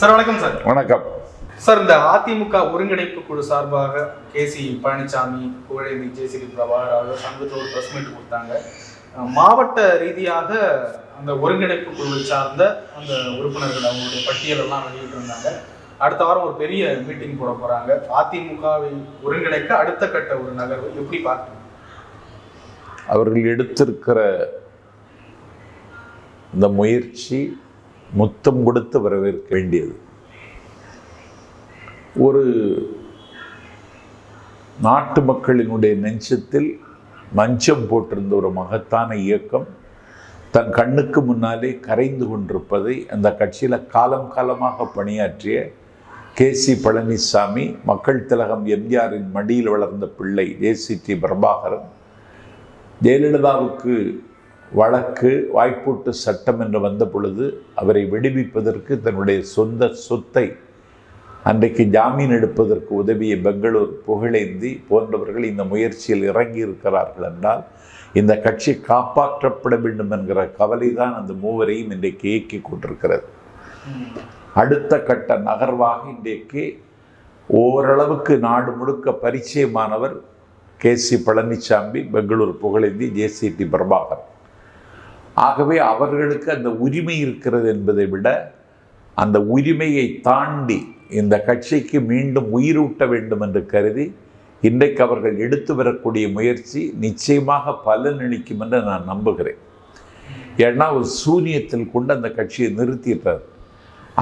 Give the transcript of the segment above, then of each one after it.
Sir வணக்கம் sir. வணக்கம். Sir இந்த அதிமுக ஒருங்கிணைப்பு குழு சார்பாக கே சி பழனிசாமி புகழேந்தி ஜெயசிறி பிரபாகர் ஆகியோர் சங்கத்தில் ஒரு ப்ரெஸ் மீட் கொடுத்தாங்க. மாவட்ட ரீதியாக அந்த ஒருங்கிணைப்பு குழுவை சார்ந்த அந்த உறுப்பினர்கள் அவங்களுடைய பட்டியல் எல்லாம் வெளியிட்டிருந்தாங்க. அடுத்த வாரம் ஒரு பெரிய மீட்டிங் போட போறாங்க. அதிமுகவை ஒருங்கிணைக்க அடுத்த கட்ட ஒரு நகர்வு எப்படி பார்க்கணும் அவர்கள் எடுத்திருக்கிற இந்த முயற்சி முத்தம் கொடுத்து வரவேற்க வேண்டியது. ஒரு நாட்டு மக்களினுடைய நெஞ்சத்தில் மஞ்சம் போட்டிருந்த ஒரு மகத்தான இயக்கம் தன் கண்ணுக்கு முன்னாலே கரைந்து கொண்டிருப்பதை அந்த கட்சியில் காலம் காலமாக பணியாற்றிய கே சி பழனிசாமி மக்கள் திலகம் எம்ஜிஆரின் மடியில் வளர்ந்த பிள்ளை ஏசிடி பிரபாகரன் ஜெயலலிதாவுக்கு வழக்கு வாய்ப்பூட்டு சட்டம் என்று வந்த பொழுது அவரை விடுவிப்பதற்கு தன்னுடைய சொந்த சொத்தை அன்றைக்கு ஜாமீன் எடுப்பதற்கு உதவிய பெங்களூர் புகழேந்தி போன்றவர்கள் இந்த முயற்சியில் இறங்கி இருக்கிறார்கள் என்றால் இந்த கட்சி காப்பாற்றப்பட வேண்டும் என்கிற கவலை தான் அந்த மூவரையும் இன்றைக்கு இயக்கி கொண்டிருக்கிறது. அடுத்த கட்ட நகர்வாக இன்றைக்கு ஓரளவுக்கு நாடு முழுக்க பரிச்சயமானவர் K C Palaniswami Bangalore Pugazhendhi JCD Prabhakar. ஆகவே அவர்களுக்கு அந்த உரிமை இருக்கிறது என்பதை விட அந்த உரிமையை தாண்டி இந்த கட்சிக்கு மீண்டும் உயிரூட்ட வேண்டும் என்று கருதி இன்றைக்கு அவர்கள் எடுத்து வரக்கூடிய முயற்சி நிச்சயமாக பலனளிக்கும் என்று நான் நம்புகிறேன். ஏன்னா ஒரு சூனியத்தில் கொண்டு அந்த கட்சியை நிறுத்திட்டார்.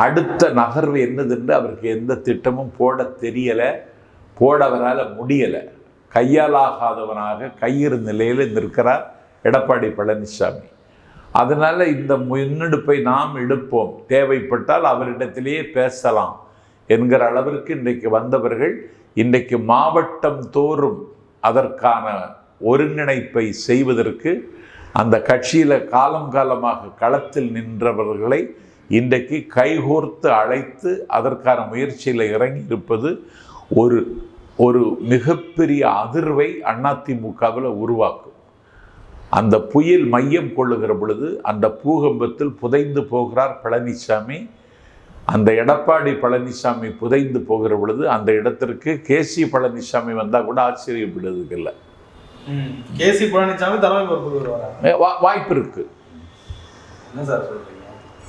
அடுத்த நகர்வு என்னதுன்று அவருக்கு எந்த திட்டமும் போட தெரியலை போட அவரால் முடியலை. கையாலாகாதவனாக கையிறு நிலையில் நிற்கிறார் எடப்பாடி பழனிசாமி. அதனால் இந்த முன்னெடுப்பை நாம் எடுப்போம். தேவைப்பட்டால் அவரிடத்திலேயே பேசலாம் என்கிற அளவிற்கு இன்றைக்கு வந்தவர்கள் இன்றைக்கு மாவட்டம் தோறும் அதற்கான ஒருங்கிணைப்பை செய்வதற்கு அந்த கட்சியில் காலம் காலமாக களத்தில் நின்றவர்களை இன்றைக்கு கைகோர்த்து அழைத்து அதற்கான முயற்சியில் இறங்கி இருப்பது ஒரு ஒரு மிகப்பெரிய அதிர்வை அதிமுகவில் உருவாக்கும். அந்த புயல் மையம் கொள்ளுகிற பொழுது அந்த பூகம்பத்தில் புதைந்து போகிறார் பழனிசாமி அந்த எடப்பாடி பழனிசாமி புதைந்து போகிற பொழுது அந்த இடத்திற்கு கேசி பழனிசாமி வந்தால் கூட ஆச்சரியப்படுறதுக்கு இல்லை கே சி பழனிசாமி தலைமை வாய்ப்பு இருக்கு. என்ன சார் சொல்றீங்க?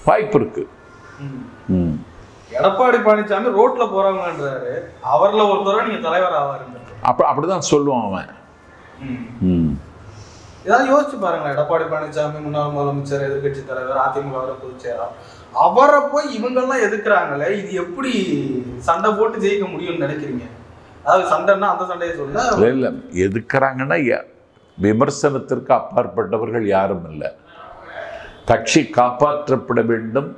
வாய்ப்பு இருக்கு. எடப்பாடி பழனிசாமி ரோட்ல போறவங்கன்றாரு. அவர்ல ஒருத்தர நீங்க தலைவர் ஆவாருங்க அப்ப அப்படிதான் சொல்லுவான் அவன். ம். ஏதாவது யோசிச்சு பாருங்க எடப்பாடி பழனிசாமி முன்னாள் முதலமைச்சர் எதிர்கட்சி தலைவர் அதிமுக பொதுச்செயலர் அவரை போய் இவங்கெல்லாம் எதிர்க்கிறாங்களே இது எப்படி சண்டை போட்டு ஜெயிக்க முடியும்னு நினைக்கிறீங்க? அதாவது சண்டைன்னா அந்த சண்டையை சொல்ல இல்லை எதுக்குறாங்கன்னா விமர்சனத்திற்கு அப்பாற்பட்டவர்கள் யாரும் இல்லை. கட்சி காப்பாற்றப்பட வேண்டும்.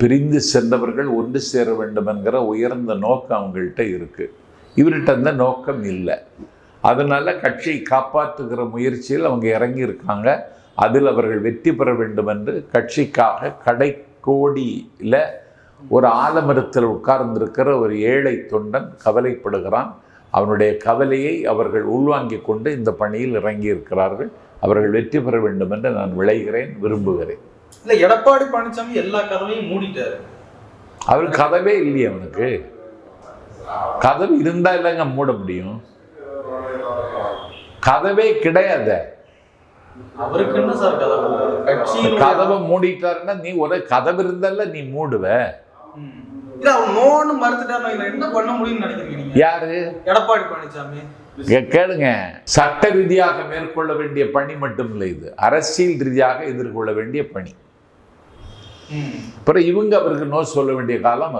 பிரிந்து சென்றவர்கள் ஒன்று சேர வேண்டும் என்கிற உயர்ந்த நோக்கம் அவங்கள்ட்ட இருக்கு. இவர்கிட்ட அந்த நோக்கம் இல்லை. அதனால கட்சியை காப்பாற்றுகிற முயற்சியில் அவங்க இறங்கி இருக்காங்க அதில் அவர்கள் வெற்றி பெற வேண்டும் என்று கட்சிக்காக கடைக்கோடியில் ஒரு ஆலமரத்தில் உட்கார்ந்திருக்கிற ஒரு ஏழை தொண்டன் கவலைப்படுகிறான். அவனுடைய கவலையை அவர்கள் உள்வாங்கிக் கொண்டு இந்த பணியில் இறங்கி இருக்கிறார்கள் அவர்கள் வெற்றி பெற வேண்டும் என்று நான் விளைகிறேன் விரும்புகிறேன். இல்ல எடப்பாடி பழனிசாமி எல்லா கதவையும் மூடிட்டாரு. அவர் கதவே இல்லையே அவனுக்கு. கதவு இருந்தா இல்லைங்க மூட முடியும். கதவே கிடையாது. அவருக்கு என்ன சார் கதவு. மூடிட்டாருன்னா நீ ஒரு கதவு இருந்தால நீ மூடுவ. யாரு? எடப்பாடி பழனிசாமி கேளுங்க. சட்ட ரீதியாக மேற்கொள்ள வேண்டிய பணி மட்டும் இல்லை இது. அரசியல் ரீதியாக எதிர்கொள்ள வேண்டிய பணி. அப்புறம் இவங்க அவருக்கு நோ சொல்ல வேண்டிய காலம்.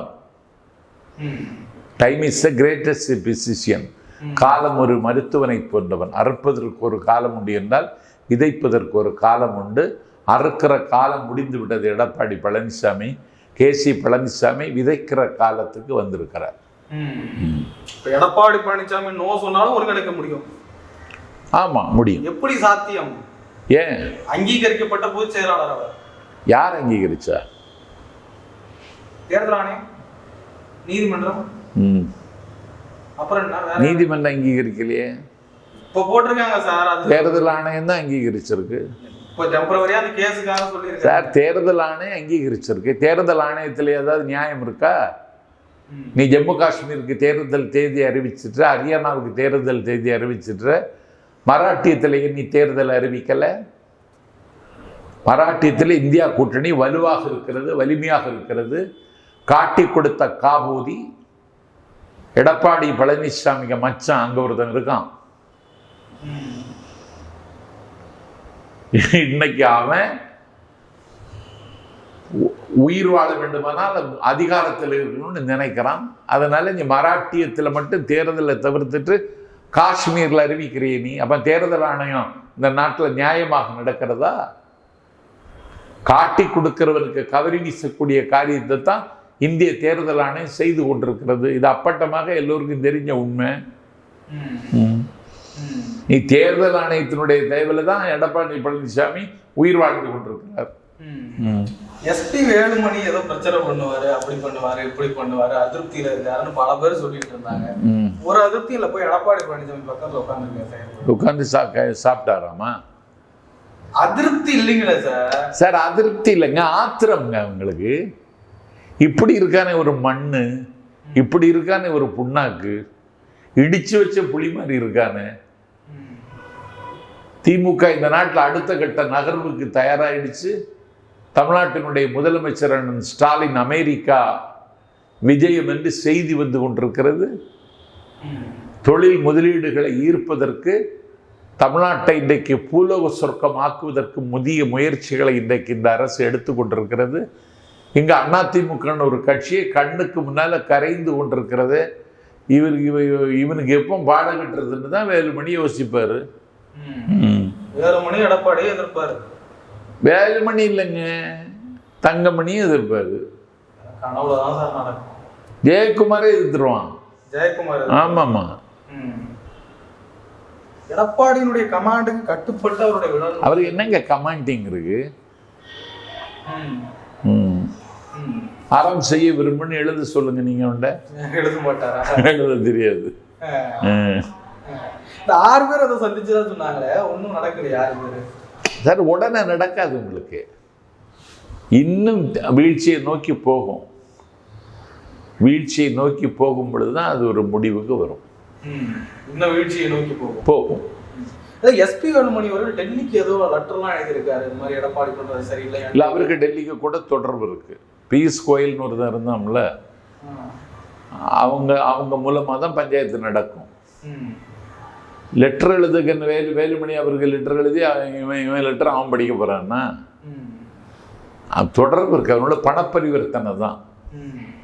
Time is the greatest physician காலம் ஒரு மருத்துவனை போன்றவன். அறுப்பதற்கு ஒரு காலம் உண்டு என்றால் விதைப்பதற்கு ஒரு காலம் உண்டு. அறுக்கிற காலம் முடிந்து விட்டது. எடப்பாடி பழனிசாமி கே சி பழனிசாமி விதைக்கிற காலத்துக்கு வந்திருக்கிறார். எடப்பாடி பழனிசாமி நோ சொன்னாலும் ஒருங்கிணைக்க முடியும். ஆமாம் முடியும். எப்படி சாத்தியம்? ஏன்? அங்கீகரிக்கப்பட்ட பொதுச் செயலாளர் அவர். யார் அங்கீகரிச்சா தேர்தல் ஆணையம் நீதிமன்றம். ம். அப்புறம் நீதிமன்றம் அங்கீகரிக்கலையே. இப்ப போட்டிருக்காங்க சார் தேர்தல் ஆணையம் தான் அங்கீகரிச்சிருக்கு. சார் தேர்தல் ஆணையம் அங்கீகரிச்சிருக்கு. தேர்தல் ஆணையத்தில் ஏதாவது நியாயம் இருக்கா. நீ ஜம்மு காஷ்மீருக்கு தேர்தல் தேதி அறிவிச்சிட்டு ஹரியானாவுக்கு தேர்தல் தேதி அறிவிச்சிட்டு மராட்டியத்தில் ஏன் நீ தேர்தல் அறிவிக்கலை? மராட்டியத்தில் இந்தியா கூட்டணி வலுவாக இருக்கிறது வலிமையாக இருக்கிறது. காட்டி கொடுத்த காபூதி எடப்பாடி பழனிசாமிக்கு மச்சான் அங்கே ஒருத்தன் இருக்கான். இன்னைக்கு அவன் உயிர் வாழ வேண்டுமானால் அதிகாரத்தில் இருக்கணும்னு நினைக்கிறான். அதனால நீ மராட்டியத்தில் மட்டும் தேர்தலை தவிர்த்துட்டு காஷ்மீரில் அறிவிக்கிறிய நீ. அப்போ தேர்தல் ஆணையம் இந்த நாட்டில் நியாயமாக நடக்கிறதா? காட்டி கொடுக்கிறவனுக்கு கவரி வீசக்கூடிய காரியத்தை தான் இந்திய தேர்தல் ஆணையம் செய்து கொண்டிருக்கிறது இது அப்பட்டமாக எல்லோருக்கும் தெரிஞ்ச உண்மை ம். ம். ம். நீ தேர்தல் ஆணையத்தினுடைய தயவில் தான் எடப்பாடி பழனிசாமி உயிர் வாழ்ந்து கொண்டிருக்கிறார் ம். ம். எஸ்பி வேலுமணி ஏதோ பிரச்சனை பண்ணுவாரு அப்படி பண்ணுவாரு இப்படி பண்ணுவாரு அதிருப்தியில இருக்காருன்னு பல பேர் சொல்லிட்டு இருந்தாங்க. ஒரு அதிருப்தியில போய் எடப்பாடி பழனிசாமி பக்கத்துல சா க- சாப்பிட்டாராமா அதிருப்தி இல்லைங்களே சார் சார் அதிருப்தி இல்லைங்க ஆத்திரம்ங்க அவங்களுக்கு இப்படி இருக்கானே ஒரு மண்ணு இப்படி இருக்கானே ஒரு புண்ணாக்கு இடிச்சு வச்ச புளி மாதிரி இருக்கானே. திமுக இந்த நாட்டில் அடுத்த கட்ட நகர்வுக்கு தயாராகிடுச்சு தமிழ்நாட்டினுடைய முதலமைச்சர் அண்ணன் ஸ்டாலின் அமெரிக்கா விஜயம் என்று செய்தி வந்து கொண்டிருக்கிறது. தொழில் முதலீடுகளை ஈர்ப்பதற்கு தமிழ்நாட்டை இன்றைக்கு பூலோக சொர்க்கம் ஆக்குவதற்கு முதிய முயற்சிகளை இன்றைக்கு இந்த அரசு எடுத்துக்கொண்டிருக்கிறது இங்கே அதிமுகன்னு ஒரு கட்சியை கண்ணுக்கு முன்னால் கரைந்து கொண்டிருக்கிறது. இவர் இவ இவனுக்கு எப்போ பாடம் கட்டுறதுன்னு தான் வேலுமணி யோசிப்பார். வேலுமணி எடப்பாடியை எதிர்ப்பாரு. வேலுமணி இல்லைங்க. தங்கமணியும் எதிர்ப்பார். ஜெயக்குமாரே எதிர்த்துருவான். ஜெயக்குமார் ஆமாம்மா. எடப்பாடியினுடைய கமாண்டுக்கு கட்டுப்பட்டு அவருடைய அவருக்கு என்னங்க கமாண்டிங் இருக்கு ம். அறம் செய்ய விரும்புன்னு எழுத சொல்லுங்க நீங்க உண்ட எழுத மாட்டாரா? எழுத தெரியாது. இந்த ஆறு பேர் அதை சந்திச்சுதான் சொன்னாங்களே ஒண்ணும் நடக்கல யாரு பேரு சார் உடனே நடக்காது உங்களுக்கு. இன்னும் வீழ்ச்சியை நோக்கி போகும். வீழ்ச்சியை நோக்கி போகும் பொழுது தான் அது ஒரு முடிவுக்கு வரும். இன்னும் வீழ்ச்சியை நோக்கி போகும். போகும். எஸ்பி வேலுமணி அவர்கள் டெல்லிக்கு ஏதோ லெட்டர்லாம் எழுதியிருக்காரு. இந்த மாதிரி எடப்பாடி பண்றது சரியில்லை இல்லை அவருக்கு டெல்லிக்கு கூட தொடர்பு இருக்கு. பியூஷ் கோயல்னு ஒருத்தன் இருந்தாம்ல. அவங்க அவங்க மூலமாக தான் பஞ்சாயத்து நடக்கும். லெட்டர் எழுதுக்கு வேலு வேலுமணி அவருக்கு லெட்டர் எழுதி இவன் இவன் லெட்டர் அவன் படிக்க. அது தொடர்பு இருக்கு அவனோட பணப்பரிவர்த்தனை தான்.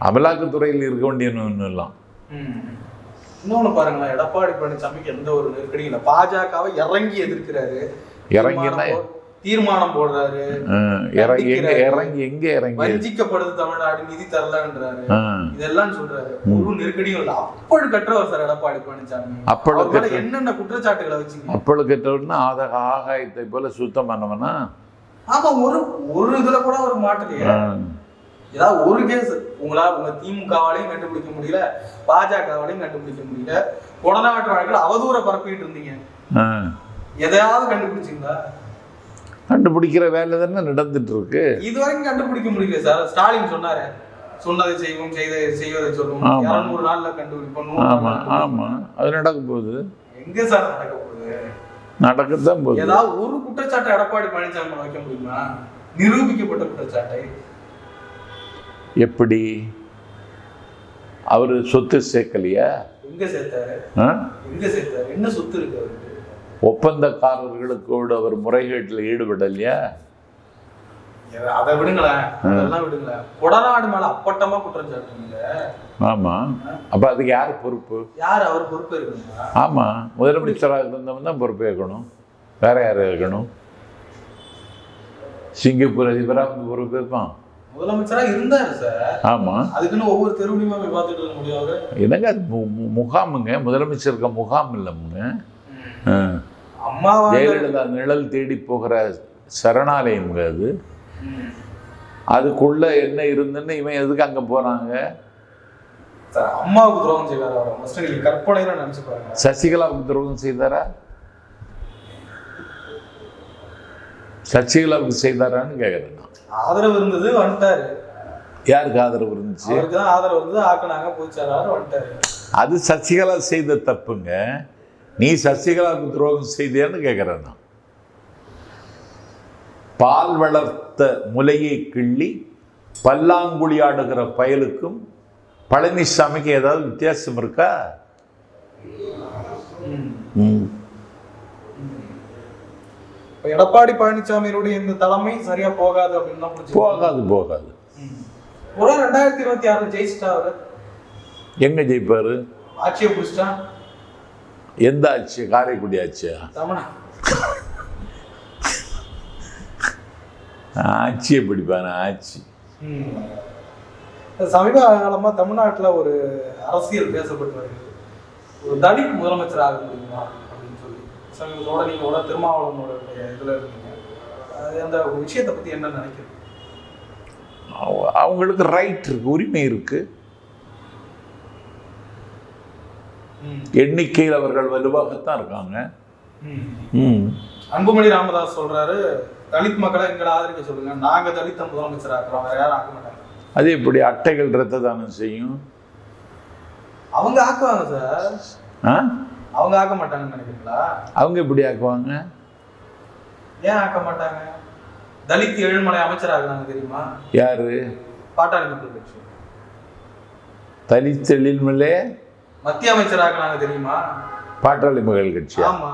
அமலாக்கத்துறையில் இருக்க வேண்டிய ஒன்றும் இல்லை ம். இன்னொன்னு பாருங்களேன் எடப்பாடி பழனிசாமிக்கு எந்த ஒரு நெருக்கடியும் இல்லை பாஜகவை இறங்கி எதிர்க்கிறாரு இறங்கினா தீர்மானம் போடுறாரு. இறங்கி எங்க இறங்கி எங்க இறங்கி? வஞ்சிக்கப்படுது தமிழ்நாடு நிதி தரலன்றாரு. இதெல்லாம் சொல்றாரு. ஒரு நெருக்கடியும் இல்லை. அப்பழு கட்டுறவர் சார் எடப்பாடி பழனிசாமி அப்பழு என்னென்ன குற்றச்சாட்டுகளை வச்சுங்க? அப்பொழுது கேட்டவொன்னா ஆத ஆகாயத்தை போல சுத்தமானவனா ஆமா ஒரு ஒரு இதுல கூட அவர் மாட்டலையே ஏதாவது ஒரு கேஸ் உங்களால உங்க திமுகவாலையும் கண்டுபிடிக்க முடியல பாஜகவாலையும் கண்டுபிடிக்க முடியல. கொடநாட்டு வழக்கில் அவதூற பரப்பிட்டு இருந்தீங்க. எதையாவது கண்டுபிடிச்சீங்களா? கண்டுபிடிக்கிற வேலை தானே நடந்துட்டு இருக்கு. இதுவரைக்கும் கண்டுபிடிக்க முடியல சார். ஸ்டாலின் சொன்னாரு. சொன்னதை செய்வோம் செய்த செய்வதை சொல்லுவோம். இருநூறு நாள்ல கண்டுபிடிப்போம் ஆமா ஆமா. அது நடக்க போகுது. எங்க சார் நடக்க போகுது? நடக்கத்தான் போகுது. ஏதாவது ஒரு குற்றச்சாட்டை எடப்பாடி பழனிசாமி வைக்க முடியுமா? நிரூபிக்கப்பட்ட குற்றச்சாட்டை. எப்படி? அவர் சொத்து சேர்க்கலையா? எங்க சேர்த்தாரு? எங்க சேர்த்தாரு? என்ன சொத்து இருக்கு அவருக்கு? ஒப்பந்தக்காரர்களுக்கோடு அவர் முறைகேட்டில் ஈடுபடலையா? அதை விடுங்களேன் அதெல்லாம் விடுங்களேன் கொடநாடு மேல அப்பட்டமா குற்றம் சாட்டுங்க ஆமா. அப்ப அதுக்கு யார் பொறுப்பு? யார் அவர் பொறுப்பு இருக்குங்களா ஆமா. முதலமைச்சராக இருந்தவன் தான் பொறுப்பேற்கணும் வேற யார் இருக்கணும் சிங்கப்பூர் அதிபராக வந்து பொறுப்பேற்பான் முதலமைச்சரா இருந்தாரு சார். ஆமா. அதுக்குன்னு ஒவ்வொரு தெருவுலையுமா போய் பார்த்துட்டு இருக்க அவரு என்னங்க அது முகாமுங்க? முதலமைச்சருக்கு முகாம் இல்லைங்க ஜெயலலிதா நிழல் தேடி போகிற சரணாலயம்ங்க அது. அதுக்குள்ள என்ன இருந்துன்னு இவன் எதுக்கு அங்க போறாங்க? சார் அம்மாவுக்கு துரோகம் செய்வார் கற்பனையில நினைச்சு பாருங்க. சசிகலாவுக்கு துரோகம் செய்தாரா? சசிகலாவுக்கு செய்தாரான்னு கேட்குறேன் ஆதரவு இருந்தது வந்துட்டாரு. யாருக்கு ஆதரவு இருந்துச்சு? ஆதரவு இருந்தது ஆக்குனாங்க போச்சாரு வந்துட்டாரு. அது சசிகலா செய்த தப்புங்க. நீ சசிகலாவுக்கு துரோகம் செய்தியான்னு கேட்குறேன் நான். பால் வளர்த்த முலையை கிள்ளி பல்லாங்குழி ஆடுகிற பயலுக்கும் பழனிசாமிக்கு ஏதாவது வித்தியாசம் இருக்கா? எடப்பாடி பழனிசாமியினுடைய இந்த தலைமை சரியா போகாது அப்படின்னு. போகாது போகாது. ஒரு ரெண்டாயிரத்தி இருபத்தி ஆறுல ஜெயிச்சிட்டா அவரு. எங்க ஜெயிப்பாரு? ஆட்சியை புடிச்சிட்டா எந்த ஆட்சி காரைக்குடி ஆட்சியா ஆட்சியை பிடிப்பான? ஆட்சி. சமீப காலமா தமிழ்நாட்டுல ஒரு அரசியல் பேசப்பட்டு வருகிறது ஒரு தலித் முதலமைச்சர் ஆக முடியுமா? அப்படின்னு சொல்லி. சமீபத்தோட நீங்க கூட திருமாவளவனோட இதுல இருக்கீங்க. அது அந்த விஷயத்தை பத்தி என்ன நினைக்கிறீங்க? அவ- அவங்களுக்கு ரைட் இருக்கு உரிமை இருக்கு ம். எண்ணிக்கையில் அவர்கள் வலுவாகத்தான் இருக்காங்க. ம். ம். அன்புமணி ராமதாஸ் சொல்றாரு தலித் மக்களை எங்களை ஆதரிக்க சொல்லுங்க. நாங்க தலித்த முதலமைச்சர் ஆக்குறோம் வேற யாரும் ஆக்க மாட்டாங்க. அது எப்படி? அட்டைகள் ரத்த தானம் செய்யும்? அவங்க ஆக்குவாங்க சார் ஆ? அவங்க ஆக்க மாட்டாங்கன்னு நினைக்கிறீங்களா? அவங்க எப்படி ஆக்குவாங்க? ஏன் ஆக்க மாட்டாங்க? தலித் ஏழுமலை அமைச்சர் ஆகுறாங்க தெரியுமா? யாரு? பாட்டாளி மக்கள் கட்சி. தனித்தெழில்மலே மத்திய அமைச்சர் ஆக்குறாங்க தெரியுமா? பாட்டாளி மகள் கட்சியா? ஆமா.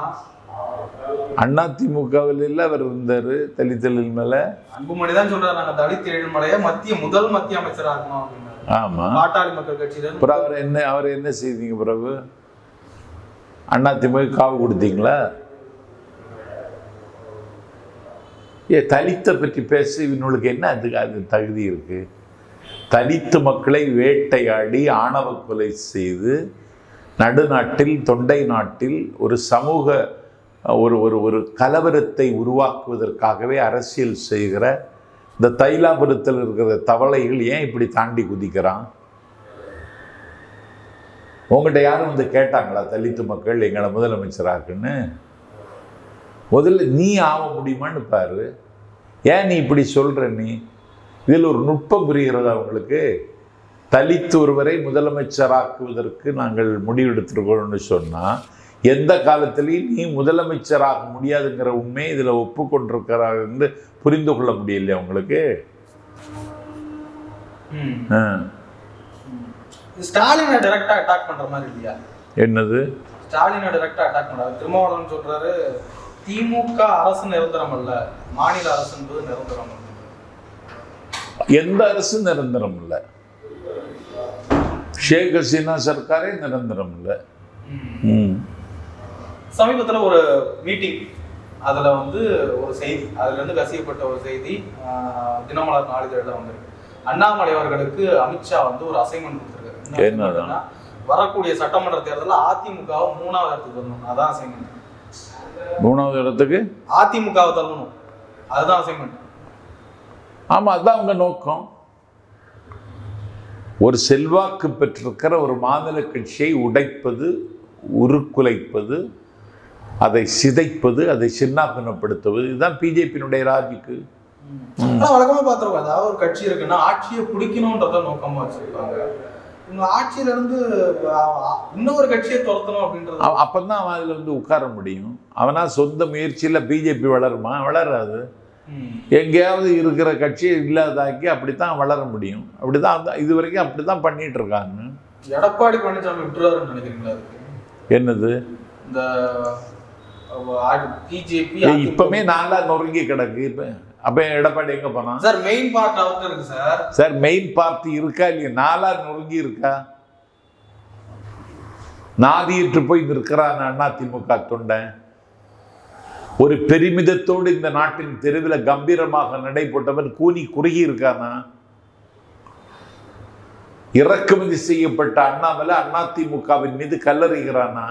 அண்ணா திமுகவில் அவர் இருந்தாரு தலித்தெழில் மேல. அன்புமணி தான் சொல்றாரு நாங்க தலித் ஏழுமலையை மத்திய முதல் மத்திய அமைச்சர் ஆக்கணும் அப்படின்னாரு. ஆமா பாட்டாளி மக்கள் கட்சியில அப்புறம் அவர் என்ன அவர் என்ன செய்தீங்க பிரபு? அண்ணா திமுக காவு கொடுத்தீங்களா? ஏ தலித்தை பற்றி பேச இவனுக்கு என்ன அதுக்கு அது தகுதி இருக்கு? தலித்து மக்களை வேட்டையாடி ஆணவ கொலை செய்து நடுநாட்டில் தொண்டை நாட்டில் ஒரு சமூக ஒரு ஒரு ஒரு கலவரத்தை உருவாக்குவதற்காகவே அரசியல் செய்கிற இந்த தைலாபுரத்தில் இருக்கிற தவளைகள் ஏன் இப்படி தாண்டி குதிக்கிறான்? உங்கள்கிட்ட யாரும் வந்து கேட்டாங்களா தலித்து மக்கள் எங்களை முதலமைச்சராக்குன்னு? முதல்ல நீ ஆக முடியுமான்னு பாரு. ஏன் நீ இப்படி சொல்கிற நீ? இதில் ஒரு நுட்பம் புரிகிறதா உங்களுக்கு? தலித்து ஒருவரை முதலமைச்சராக்குவதற்கு நாங்கள் முடிவெடுத்திருக்கிறோம்னு சொன்னால் எந்த காலத்திலையும் நீ முதலமைச்சராக முடியாதுங்கிற உண்மையை இதில் ஒப்புக்கொண்டிருக்கிறார் என்று புரிந்து கொள்ள முடியலையா உங்களுக்கு. ஸ்டாலினை டைரக்டா அட்டாக் பண்ற மாதிரி இல்லையா? என்னது? ஸ்டாலினை டைரக்டா அட்டாக் பண்றாரு. திருமாவளவன் சொல்றாரு திமுக அரசு நிரந்தரம் அல்ல மாநில அரசு என்பது நிரந்தரம் அல்ல. எந்த அரசு நிரந்தரம் இல்லை. ஷேக் ஹசீனா சர்க்காரே நிரந்தரம் இல்லை. சமீபத்துல ஒரு மீட்டிங் அதுல வந்து ஒரு செய்தி அதுல இருந்து கசியப்பட்ட ஒரு செய்தி தினமலர் நாளிதழில் வந்திருக்கு. அண்ணாமலை அவர்களுக்கு அமித்ஷா வந்து ஒரு அசைன்மெண்ட் கொடுத்திருக்காரு. என்ன என்னதான்? assignmentனா, வரக்கூடிய சட்டமன்ற தேர்தலில் அதிமுகவை மூணாவது இடத்துக்கு வரணும். அதான் அசைன்மெண்ட் மூணாவது இடத்துக்கு? அதிமுகவை தள்ளணும். அதுதான் அசைன்மெண்ட் ஆமாம் அதான் அவங்க நோக்கம். ஒரு செல்வாக்கு பெற்றிருக்கிற ஒரு மாநில கட்சியை உடைப்பது உருக்குலைப்பது அதை சிதைப்பது அதை சின்னாபின்னப்படுத்துவது இதுதான் பிஜேபியினுடைய ராஜிக்கு ஆனா வழக்கமா பார்த்துருக்கோம். அதாவது ஒரு கட்சி இருக்குன்னா ஆட்சியை பிடிக்கணுன்றத நோக்கமா வச்சிருப்பாங்க. இவங்க ஆட்சியில இருந்து அஹ், அஹ், இன்னொரு கட்சியை துரத்தணும் அப்படின்றது. அவ- அப்பதான் அவன் அதில் வந்து உட்கார முடியும். அவனா சொந்த முயற்சியில் பிஜேபி வளருமா? வளராது. எங்கேயாவது இருக்கிற கட்சியை இல்லாதாக்கி அப்படித்தான் வளர முடியும். அப்படிதான் அந்த- இது வரைக்கும் அப்படித்தான் பண்ணிட்டு இருக்காங்க. எடப்பாடி பழனிசாமி நினைக்கிறீங்களா அதுக்கு? என்னது? இந்த பிஜேபி ஏய், இப்பமே நாளா நொறுங்கி கிடக்கு இப்ப. அப்ப எடப்பாடி எங்க போனான் சார் மெயின் பார்ட் அவர்கிட்ட இருக்கு சார். சார் மெயின் பார்ட்டி இருக்கா இல்லையா? நாளா நொறுங்கி இருக்கா? நாதியிட்டு போய் நிற்கிறான் அண்ணா திமுக தொண்டன். ஒரு பெருமிதத்தோடு இந்த நாட்டின் தெருவில் கம்பீரமாக நடைபெற்றவன் கூனி குறுகி இருக்கானா இறக்குமதி செய்யப்பட்ட அண்ணாமலை அண்ணா திமுகவின் மீது கல்லறிகிறானா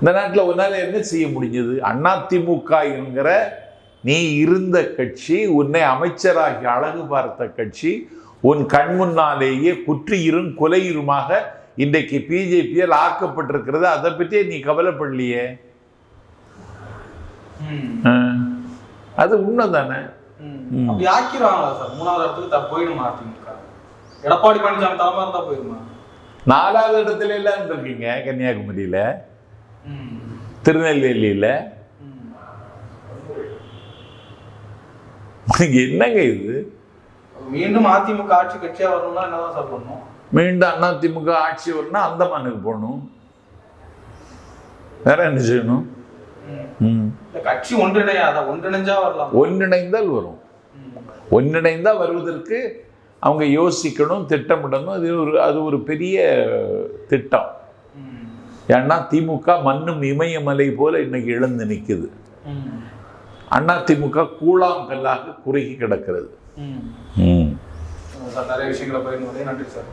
இந்த நாட்டில் உன்னால் என்ன செய்ய முடிஞ்சது? அதிமுக என்கிற நீ இருந்த கட்சி உன்னை அமைச்சராகி அழகு பார்த்த கட்சி உன் கண் முன்னாலேயே குற்றியிரும் கொலையிருமாக இன்றைக்கு பிஜேபியால் ஆக்கப்பட்டிருக்கிறது அதை பற்றியே நீ கவலைப்படலையே. அது உண்மை தானே ஆக்கிடுவாங்களா சார்? மூணாவது இடத்துக்கு த- போயிடுமா அதிமுக? எடப்பாடி பழனிசாமி தலைமை இருந்தா போயிடுமா? நாலாவது இடத்துல எல்லாம் இருக்கீங்க கன்னியாகுமரியில. திருநெல்வேலியில? என்னங்க இது? மீண்டும் அதிமுக ஆட்சி கட்சியா வரணும்னா என்னதான் சார் பண்ணணும் மீண்டும் அதிமுக ஆட்சி வரணும்னா அந்தமானுக்கு போகணும். வேற என்ன செய்யணும்? கட்சி ஒன்றிணையாத ஒன்றிணைஞ்சா வரலாம். ஒன்றிணைந்தால் வரும். ஒன்றிணைந்தா வருவதற்கு அவங்க யோசிக்கணும் திட்டமிடணும். அது ஒரு அது ஒரு பெரிய திட்டம். ஏன்னா திமுக மண்ணும் இமயமலை போல இன்னைக்கு இழந்து நிற்குது. அண்ணா திமுக கூழாங்கல்லாக குறுகி கிடக்கிறது. சார் நிறைய விஷயங்களை பகிர்ந்து நன்றி சார்.